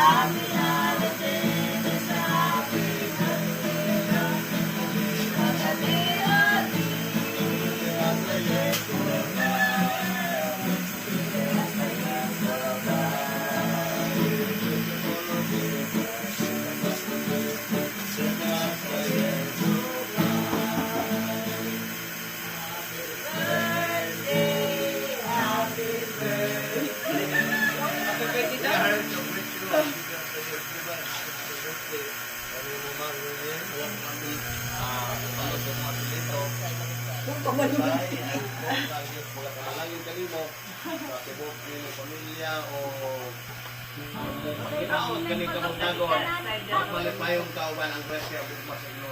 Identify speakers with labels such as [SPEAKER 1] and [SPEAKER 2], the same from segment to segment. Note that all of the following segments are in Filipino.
[SPEAKER 1] Amém. Mga kamalangin kanimo, sa tibok ng pamilya o Ginaon kani ka magdagon. Magmalipayong kauban ang presya bukma sa inyo.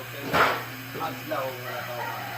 [SPEAKER 1] Adlaw nga kauban.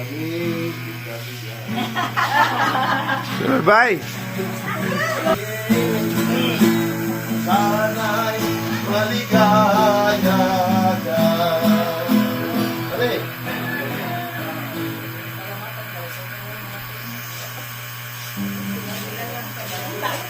[SPEAKER 1] kami. Sure, bye. Sana'y maligaya ka. Dali. Thank
[SPEAKER 2] you.